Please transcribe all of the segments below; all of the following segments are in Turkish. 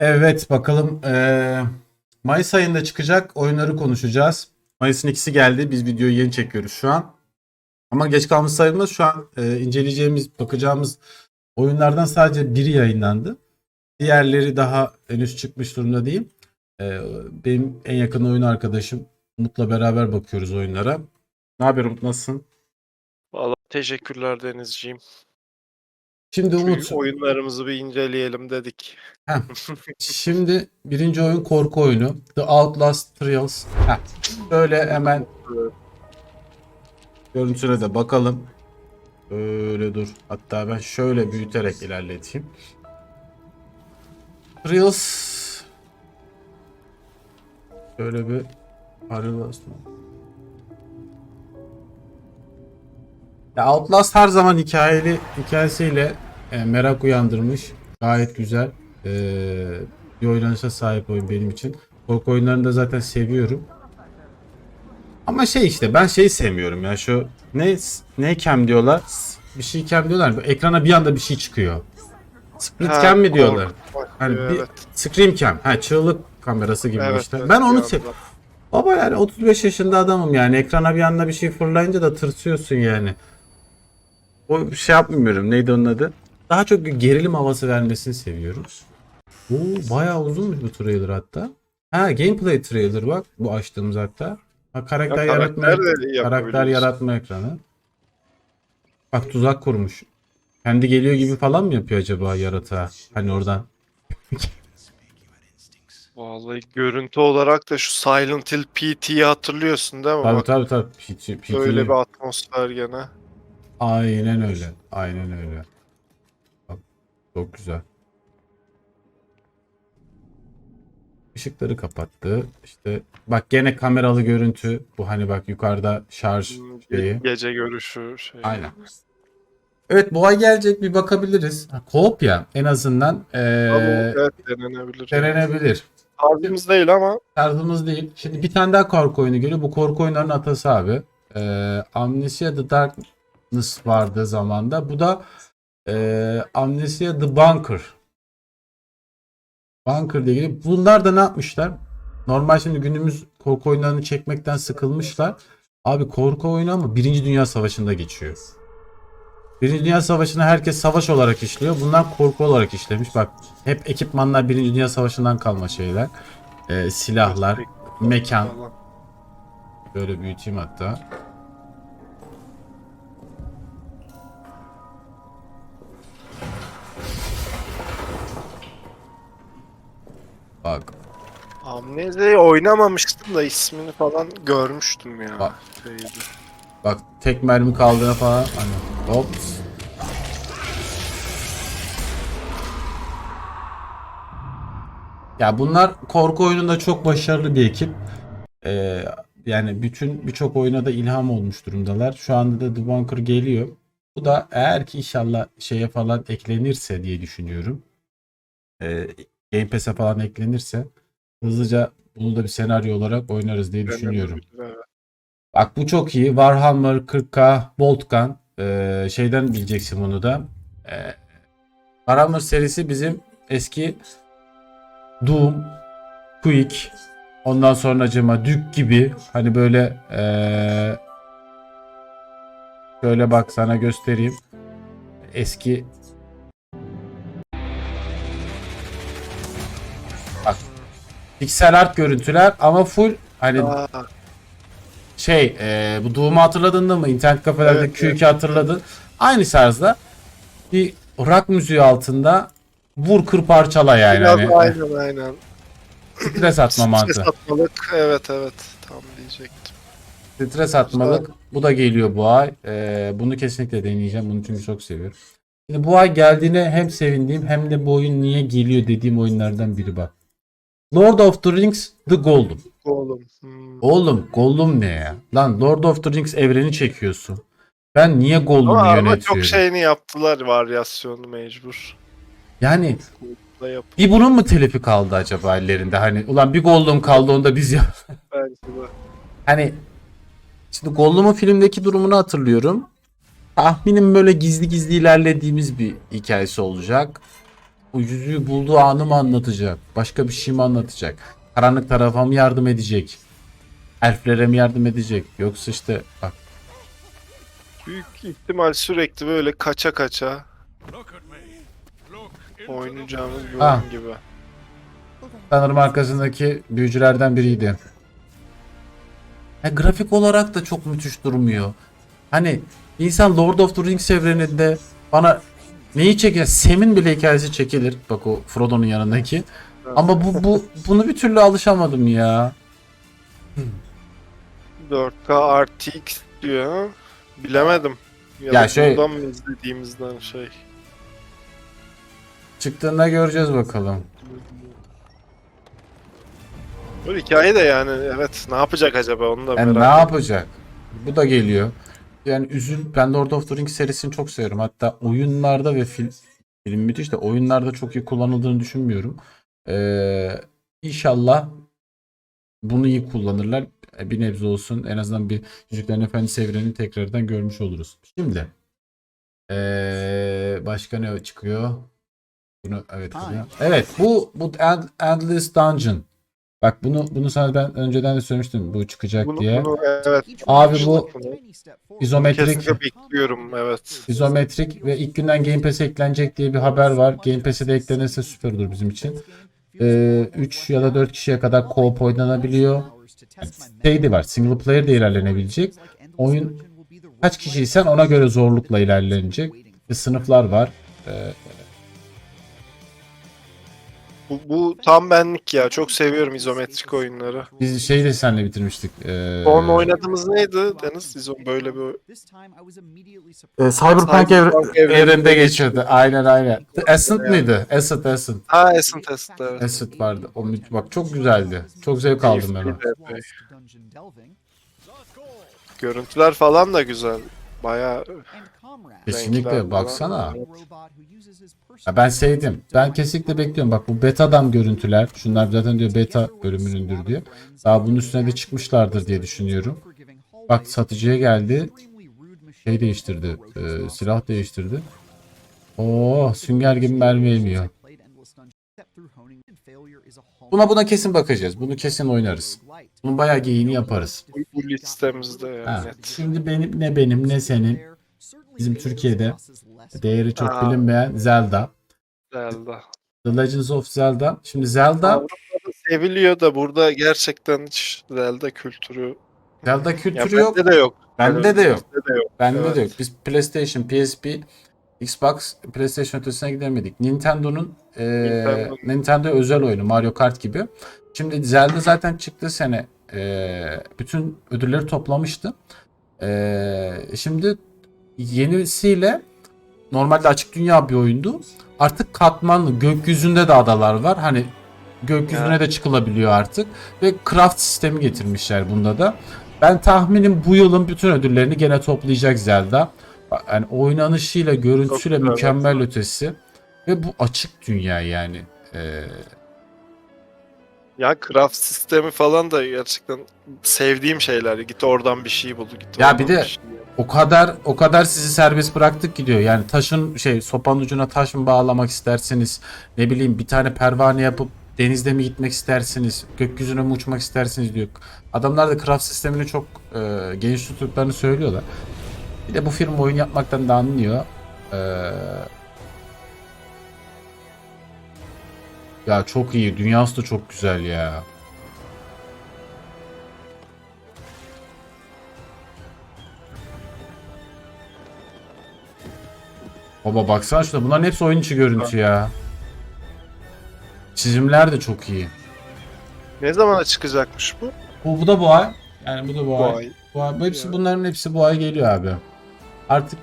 Evet bakalım eee, Mayıs ayında çıkacak oyunları konuşacağız. Mayıs'ın ikisi geldi. Biz videoyu yeni çekiyoruz şu an. Ama geç kalmış sayılmaz. Şu an eee, inceleyeceğimiz, bakacağımız oyunlardan sadece biri yayınlandı. Diğerleri daha henüz çıkmış durumda değil. Eee, benim en yakın oyun arkadaşım Umut'la beraber bakıyoruz oyunlara. Ne haber Umut nasılsın? Valla teşekkürler Denizciğim. Şimdi Umut, oyunlarımızı bir inceleyelim dedik. şimdi birinci oyun korku oyunu. The Outlast Trials. Heh, Böyle hemen Görüntüne de bakalım. Böyle dur. Hatta ben şöyle büyüterek ilerleteyim. Reels Şöyle bir Outlast Ya Outlast her zaman hikayeli hikayesiyle e, merak uyandırmış. Gayet güzel. E, bir oynanışa sahip oyun benim için. Korku oyunlarını da zaten seviyorum. Ama şey işte ben şeyi sevmiyorum ya şu ne ne cam diyorlar? Bir şey cam diyorlar. Ekrana bir anda bir şey çıkıyor. Split Ha, cam mi diyorlar? korku. Hani bir evet. scream cam. Ha çığlık kamerası gibi Evet, işte. evet, ben onu sev. Baba yani 35 yaşında adamım yani ekrana bir anda bir şey fırlayınca da tırsıyorsun yani. O şey yapmıyorum. Neydi onun adı? Daha çok gerilim havası vermesini seviyorum. Oo bayağı uzunmuş bu trailer hatta. Ha gameplay trailer bak bu açtığımız hatta. Ha karakter Ya, yaratma karakter de karakter yaratma ekranı. Bak tuzak kurmuş. Kendi geliyor gibi falan mı yapıyor acaba yaratığa? Hani oradan. Vallahi görüntü olarak da şu Silent Hill PT'yi hatırlıyorsun değil mi? Tabii Bak, tabii tabii. P- P- Öyle bir atmosfer gene. Aynen öyle. Aynen öyle. Çok güzel. Işıkları kapattı. İşte bak gene kameralı görüntü. Bu hani bak yukarıda şarj şeyi. Gece görüşü şey. Aynen. Evet bu ay gelecek bir bakabiliriz. Ha, Co-op ya en azından Ama ee, evet denenebilir. denenebilir. Tarzımız değil ama Tarzımız değil. Şimdi bir tane daha korku oyunu geliyor. Bu korku oyunlarının atası abi. Ee, Amnesia The Darkness vardı zamanda. Bu da ee, Amnesia The Bunker. Bunker ile ilgili. Bunlar da ne yapmışlar? Normal şimdi günümüz korku oyunlarını çekmekten sıkılmışlar. Abi korku oyunu ama Birinci Dünya Savaşı'nda geçiyor. Birinci Dünya Savaşı'nı herkes savaş olarak işliyor. Bunlar korku olarak işlemiş. Bak hep ekipmanlar Birinci Dünya Savaşı'ndan kalma şeyler. Ee, silahlar, mekan. Böyle büyüteyim hatta. Bak. Amnezia'yı oynamamıştım da ismini falan görmüştüm ya. Bak. Şeydi. Bak tek mermi kaldığına falan. Hani hops. Ya bunlar korku oyununda çok başarılı bir ekip. Ee, yani bütün birçok oyuna da ilham olmuş durumdalar. Şu anda da The Bunker geliyor. Bu da eğer ki inşallah şeye falan eklenirse diye düşünüyorum. Ee, Game Pass'e falan eklenirse hızlıca bunu da bir senaryo olarak oynarız diye düşünüyorum. Bak bu çok iyi. Warhammer 40k Bolt Gun. Ee, şeyden bileceksin bunu da. Ee, Warhammer serisi bizim eski Doom, Quake, ondan sonra cema Duke gibi hani böyle ee, şöyle bak sana göstereyim. Eski piksel art görüntüler ama full hani Aa, şey e, bu Doom'u hatırladın mı? İnternet kafelerde Evet, Q2 evet. hatırladın. Aynı tarzda bir rock müziği altında vur kır parçala yani. biraz Hani, aynen aynen. stres atma mantığı. Stres atmalık. Evet evet. Tam diyecektim. Stres atmalık. Bu da geliyor bu ay. E, bunu kesinlikle deneyeceğim. Bunu çünkü çok seviyorum. Şimdi bu ay geldiğine hem sevindiğim hem de bu oyun niye geliyor dediğim oyunlardan biri bak. Lord of the Rings The Golem. Oğlum. Hmm. Oğlum Gollum ne ya? Lan Lord of the Rings evreni çekiyorsun. Ben niye Gollum'u Ama, ama yönetiyorum? çok şeyini yaptılar varyasyonu mecbur. Yani bir bunun mu telifi kaldı acaba ellerinde? Hani ulan bir Gollum kaldı onu da biz yap. belki de. Hani şimdi Gollum'un filmdeki durumunu hatırlıyorum. Tahminim böyle gizli gizli ilerlediğimiz bir hikayesi olacak. O yüzüğü bulduğu anı mı anlatacak? Başka bir şey mi anlatacak? Karanlık tarafa mı yardım edecek? Elflere mi yardım edecek? Yoksa işte bak Büyük ihtimal sürekli böyle kaça kaça oynayacağımız bir Ha. oyun gibi. sanırım arkasındaki büyücülerden biriydi. Ya, grafik olarak da çok müthiş durmuyor. Hani insan Lord of the Rings evreninde bana neyi çeker? Sam'in bile hikayesi çekilir. Bak o Frodo'nun yanındaki. Ama bu, bu bunu bir türlü alışamadım ya. 4K RTX diyor. Bilemedim. Ya, Ya da şey- buradan mı izlediğimizden şey. Çıktığında göreceğiz bakalım. Bu hikaye de yani evet ne yapacak acaba onu da Yani merak ne ediyorum. yapacak? Bu da geliyor. Yani üzül ben Lord of the Rings serisini çok seviyorum. Hatta oyunlarda ve film film müthiş de oyunlarda çok iyi kullanıldığını düşünmüyorum. Ee, inşallah bunu iyi kullanırlar. E, Bir nebze olsun en azından bir Yüzüklerin Efendisi evrenini tekrardan görmüş oluruz. Şimdi ee, başka ne çıkıyor? Bunu evet kızıyor. Evet bu bu End- Endless Dungeon. Bak bunu bunu sana ben önceden de söylemiştim bu çıkacak Bunu, diye. bunu evet Abi bu izometrik kesinlikle bekliyorum evet. izometrik ve ilk günden Game Pass'e eklenecek diye bir haber var. Game Pass'e de eklenirse süper olur bizim için. 3 ya da 4 kişiye kadar co-op oynanabiliyor. Şey de var single player de ilerlenebilecek. Oyun kaç kişiysen ona göre zorlukla ilerlenecek. Ve sınıflar var. Ee, Bu, bu tam benlik ya. Çok seviyorum izometrik oyunları. biz şeyi de seninle bitirmiştik. Ee, Son oynadığımız neydi Deniz? İzon böyle bir e, Cyberpunk, evre- Cyberpunk evreninde evreninde geçiyordu. Aynen aynen. Ascent mıydı? Ascent Ascent. Ha Essence Test evet. Ascent vardı. O, mü- bak çok güzeldi. Çok zevk aldım ben ona. Evet. Görüntüler falan da güzel. Baya Kesinlikle baksana. Ya ben sevdim. Ben kesinlikle bekliyorum. Bak bu betadan görüntüler. Şunlar zaten diyor beta bölümünündür diyor. Daha bunun üstüne de çıkmışlardır diye düşünüyorum. Bak satıcıya geldi. Şey değiştirdi. e, silah değiştirdi. Oo sünger gibi mermi emiyor. Buna buna kesin bakacağız. Bunu kesin oynarız. Bunun bayağı geyini yaparız. bu, listemizde yani. Ha. Şimdi benim ne benim ne senin bizim Türkiye'de değeri çok Aa. bilinmeyen Zelda. Zelda. The Legends of Zelda. Şimdi Zelda Avrupa'da seviliyor da burada gerçekten hiç Zelda kültürü Zelda kültürü yok. bende de yok. Bende de yok. Bende de yok. Bende Evet. de yok. Biz PlayStation, PSP, Xbox, PlayStation ötesine gidemedik. Nintendo'nun eee Nintendo. Nintendo özel oyunu Mario Kart gibi. Şimdi Zelda zaten çıktığı sene eee, bütün ödülleri toplamıştı. Eee, şimdi yenisiyle normalde açık dünya bir oyundu. Artık katmanlı gökyüzünde de adalar var. Hani gökyüzüne Evet. de çıkılabiliyor artık ve craft sistemi getirmişler bunda da. Ben tahminim bu yılın bütün ödüllerini gene toplayacak Zelda. Yani oynanışıyla, görüntüsüyle güzel, mükemmel ötesi. Ve bu açık dünya yani. Ee, Ya craft sistemi falan da gerçekten sevdiğim şeyler. Git oradan bir şey bul. Git Ya bir de- şey. O kadar o kadar sizi serbest bıraktık gidiyor. Yani taşın şey sopanın ucuna taş mı bağlamak istersiniz? Ne bileyim bir tane pervane yapıp denizde mi gitmek istersiniz? Gökyüzüne mi uçmak istersiniz diyor. Adamlar da craft sistemini çok e, geniş tuttuklarını söylüyorlar. Bir de bu firma oyun yapmaktan da anlıyor. Ee, ya çok iyi. Dünyası da çok güzel ya. Baba baksana şuna. Bunların hepsi oyun içi görüntü ya. Çizimler de çok iyi. Ne zamana çıkacakmış bu? Bu, bu da bu ay. Yani bu da bu, Bu ay. ay. Bu ay. Bu hepsi bunların hepsi bu ay geliyor abi. Artık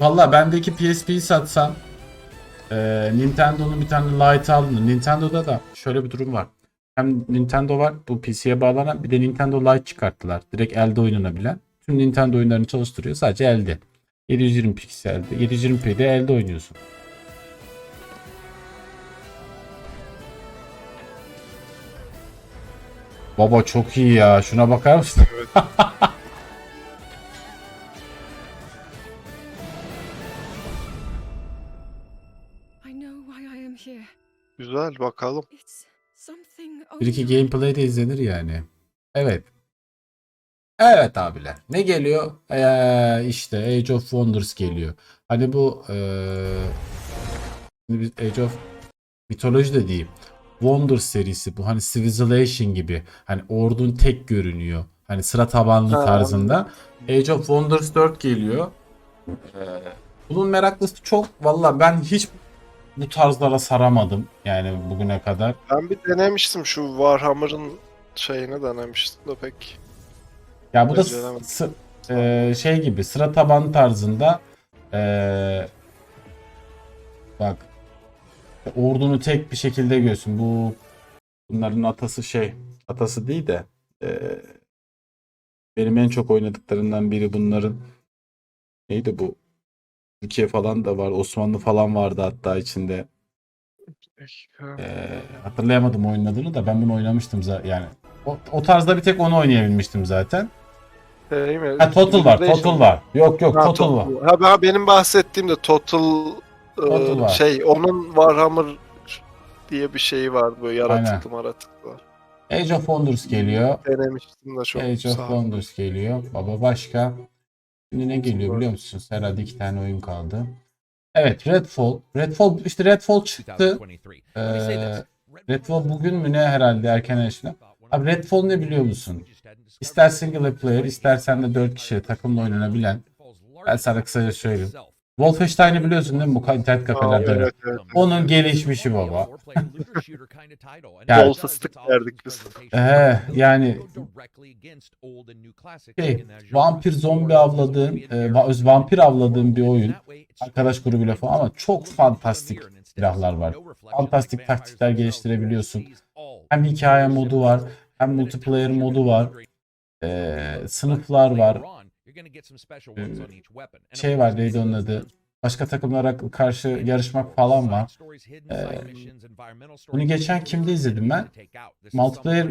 Valla bendeki PSP'yi satsam eee, Nintendo'nun bir tane Lite aldım. Nintendo'da da şöyle bir durum var. Hem Nintendo var bu PC'ye bağlanan bir de Nintendo Lite çıkarttılar. Direkt elde oynanabilen tüm Nintendo oyunlarını çalıştırıyor. Sadece elde. 720 pikselde. 720p'de elde oynuyorsun. Baba çok iyi ya. Şuna bakar mısın? Evet. Güzel bakalım. Bir iki gameplay de izlenir yani. Evet. Evet abiler. Ne geliyor? Ee, işte Age of Wonders geliyor. Hani bu ee, şimdi biz Age of Mythology de diyeyim. Wonders serisi bu. Hani Civilization gibi. Hani ordun tek görünüyor. Hani sıra tabanlı Ha, tarzında. Age of Wonders 4 geliyor. Ee, bunun meraklısı çok. Valla ben hiç bu tarzlara saramadım. Yani bugüne kadar. Ben bir denemiştim şu Warhammer'ın şeyini denemiştim de pek. Ya bu da e, şey gibi sıra tabanı tarzında e, bak ordunu tek bir şekilde görsün. Bu bunların atası şey atası değil de e, benim en çok oynadıklarından biri bunların neydi bu Türkiye falan da var Osmanlı falan vardı hatta içinde E, hatırlayamadım oyunun adını da ben bunu oynamıştım zaten yani o, o tarzda bir tek onu oynayabilmiştim zaten. Mi? Ha Total var. Total var. Yok yok Ha, Total var. Ha ben benim bahsettiğim de Total, e, Total var. şey onun Warhammer diye bir şeyi vardı böyle yaratıklı maratıklı. Age of Wonders geliyor. Denemiştim de çok Age of sağ. Wonders geliyor. Baba başka. Şimdi ne geliyor biliyor musunuz? Herhalde iki tane oyun kaldı. Evet Redfall. Redfall işte Redfall çıktı. 2023. Ee. Redfall bugün mü ne herhalde erken erişine. Abi Redfall ne biliyor musun? İster single player istersen de 4 kişiyle takımla oynanabilen. Ben sana kısaca söyleyeyim. Wolfenstein'i biliyorsun değil mi bu internet kafelerde? Evet, evet. Onun gelişmişi baba. Yani- Bol fıstık yerdik biz. Ee, yani şey, vampir zombi avladığın, e, va- vampir avladığın bir oyun. Arkadaş grubuyla falan ama çok fantastik silahlar var. Fantastik taktikler geliştirebiliyorsun. Hem hikaye modu var, hem multiplayer modu var. Ee, sınıflar var. Ee, şey var neydi onun adı? Başka takımlara karşı yarışmak falan var. Ee, bunu geçen kimde izledim ben? Multiplayer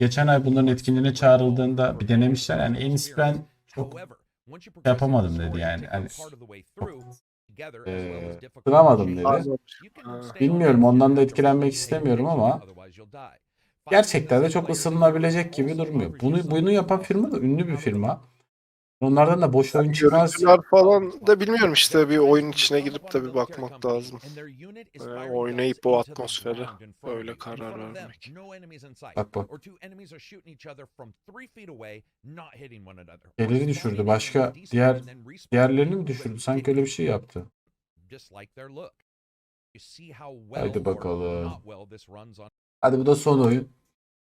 geçen ay bunların etkinliğine çağrıldığında bir denemişler. Yani en iyisi ben çok yapamadım dedi yani. Hani eee, sığamadım dedi. Anladım. Bilmiyorum ondan da etkilenmek istemiyorum ama gerçekten de çok ısınılabilecek gibi durmuyor. Bunu bunu yapan firma da ünlü bir firma. Onlardan da boş oyun çıkmaz. Görüntüler falan da bilmiyorum işte bir oyun içine girip de bir bakmak lazım. Ee, oynayıp bu atmosfere öyle karar vermek. Bak bak. Şeyleri düşürdü. Başka diğer diğerlerini mi düşürdü? Sanki öyle bir şey yaptı. Haydi bakalım. Hadi bu da son oyun.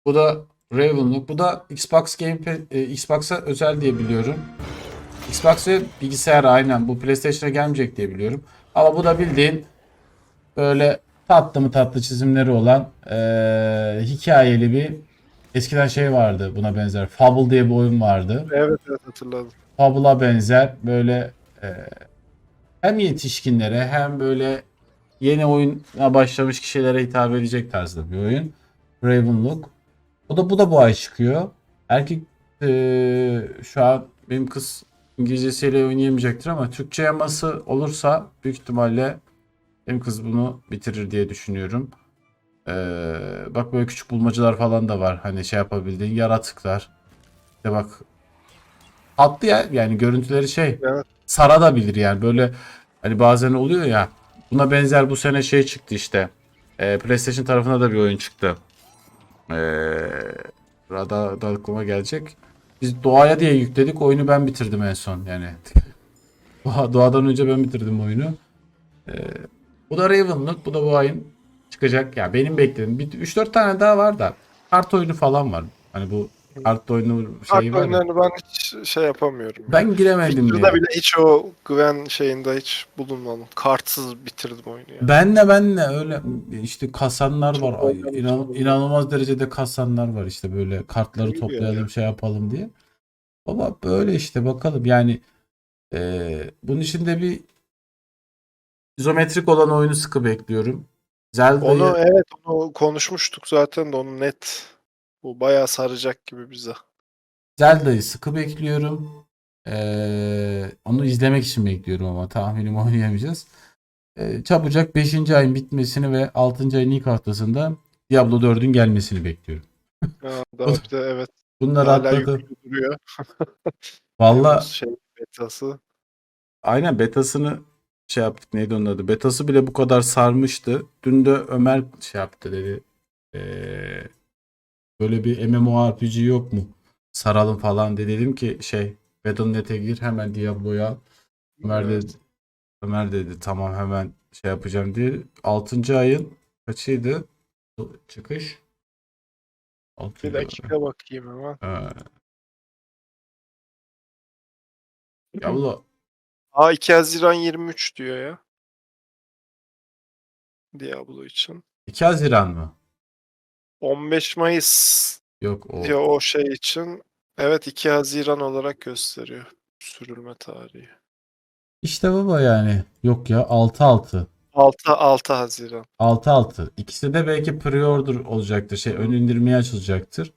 Bu da Ravenlock. Bu da Xbox Game e, Xbox'a özel diye biliyorum. Xbox ve bilgisayar aynen. Bu PlayStation'a gelmeyecek diye biliyorum. Ama bu da bildiğin böyle tatlı mı tatlı çizimleri olan eee, hikayeli bir eskiden şey vardı buna benzer. Fable diye bir oyun vardı. Evet evet hatırladım. Fable'a benzer böyle e, hem yetişkinlere hem böyle yeni oyuna başlamış kişilere hitap edecek tarzda bir oyun. Ravenlock. Bu da bu da bu ay çıkıyor. Erkek e, şu an benim kız İngilizcesiyle oynayamayacaktır ama Türkçe yaması olursa büyük ihtimalle benim kız bunu bitirir diye düşünüyorum. E, bak böyle küçük bulmacalar falan da var. Hani şey yapabildiğin yaratıklar. İşte bak tatlı ya yani görüntüleri şey Evet. sara da bilir yani böyle hani bazen oluyor ya buna benzer bu sene şey çıktı işte. Ee, PlayStation tarafına da bir oyun çıktı. Ee, Rada da aklıma gelecek. Biz doğaya diye yükledik oyunu ben bitirdim en son yani. Doğa- doğadan önce ben bitirdim oyunu. Ee, bu da Ravenlock bu da bu ayın çıkacak. Ya benim beklediğim bir 3-4 tane daha var da kart oyunu falan var. Hani bu kart oyunu Kart şeyi var ya. oyunlarını ben hiç şey yapamıyorum. Ben giremedim Witcher'da ya. bile hiç o güven şeyinde hiç bulunmadım. Kartsız bitirdim oyunu yani. Ben de ben de öyle işte kasanlar var. Ay, inan- inanılmaz derecede kasanlar var işte böyle kartları İyi toplayalım şey yapalım diye. Baba böyle işte bakalım yani eee, bunun içinde bir izometrik olan oyunu sıkı bekliyorum. Zelda'yı Onu evet onu konuşmuştuk zaten de onu net. Bu bayağı saracak gibi bize. Zelda'yı sıkı bekliyorum. Eee, onu izlemek için bekliyorum ama tahminim oynayamayacağız. e, çabucak 5. ayın bitmesini ve 6. ayın ilk haftasında Diablo 4'ün gelmesini bekliyorum. Ha, daha bir de evet. Bunlar Hala atladı. duruyor. Valla Şey betası. aynen betasını şey yaptık neydi onun adı. Betası bile bu kadar sarmıştı. Dün de Ömer şey yaptı dedi. Ee, böyle bir MMORPG yok mu? Saralım falan dedi. Dedim ki şey Battle.net'e gir hemen Diablo'ya al. Ömer dedi, Ömer dedi tamam hemen şey yapacağım diye. 6. ayın kaçıydı? Çıkış. 6. Bir dakika bakayım hemen. Ee, Diablo Aa 2 Haziran 23 diyor ya. Diablo için. 2 Haziran mı? 15 Mayıs Yok o. diyor o şey için. Evet 2 Haziran olarak gösteriyor. Sürülme tarihi. İşte baba yani. Yok ya 6-6. 6 6 Haziran. 6-6. İkisi de belki pre-order olacaktır. Şey ön indirmeye açılacaktır.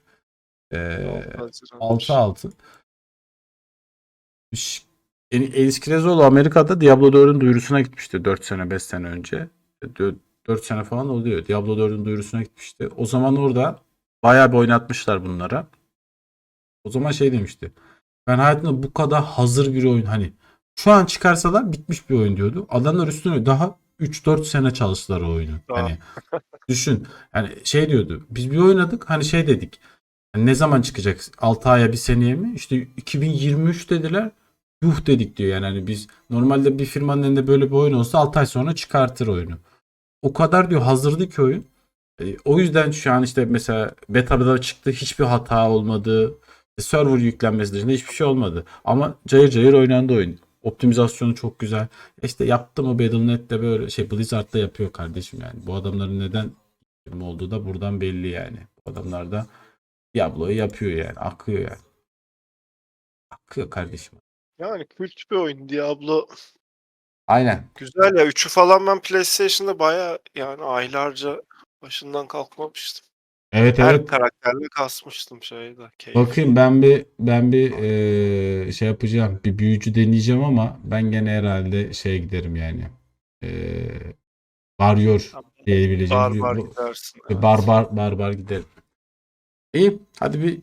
Ee, 6 Haziran. 6-6. Ş- En- Elis Krezoğlu Amerika'da Diablo 4'ün duyurusuna gitmişti 4 sene 5 sene önce. 4 sene falan oluyor. Diablo 4'ün duyurusuna gitmişti. O zaman orada bayağı bir oynatmışlar bunlara. O zaman şey demişti. Ben hayatımda bu kadar hazır bir oyun hani şu an çıkarsalar bitmiş bir oyun diyordu. Adamlar üstüne daha 3-4 sene çalıştılar o oyunu. Daha. Hani düşün. Yani şey diyordu. Biz bir oynadık hani şey dedik. Hani ne zaman çıkacak? 6 aya bir seneye mi? İşte 2023 dediler. Yuh dedik diyor yani hani biz normalde bir firmanın elinde böyle bir oyun olsa 6 ay sonra çıkartır oyunu. O kadar diyor hazırdı ki oyun. E, o yüzden şu an işte mesela beta'da çıktı hiçbir hata olmadı. Server yüklenmesi dışında hiçbir şey olmadı. Ama cayır cayır oynandı oyun. Optimizasyonu çok güzel. E İşte yaptı mı Battle.net'te böyle şey Blizzard'da yapıyor kardeşim yani. Bu adamların neden olduğu da buradan belli yani. Bu adamlar da Diablo'yu yapıyor yani. Akıyor yani. Akıyor kardeşim. Yani kült bir oyun Diablo. Aynen. Güzel ya. 3'ü falan ben PlayStation'da baya yani aylarca başından kalkmamıştım. Evet Her evet. karakterle kasmıştım şeyde. Keyif. Bakayım ben bir ben bir eee, şey yapacağım. Bir büyücü deneyeceğim ama ben gene herhalde şeye giderim yani. Eee Varyor diyebileceğim. Barbar bu- gidersin. bir evet. barbar barbar giderim. İyi. Hadi bir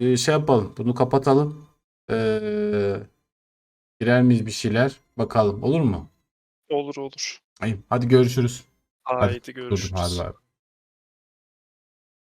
e, şey yapalım. Bunu kapatalım. Eee girer miyiz bir şeyler? Bakalım. Olur mu? Olur olur. İyi. Hadi görüşürüz. Haydi Durdum. görüşürüz. Hadi bay.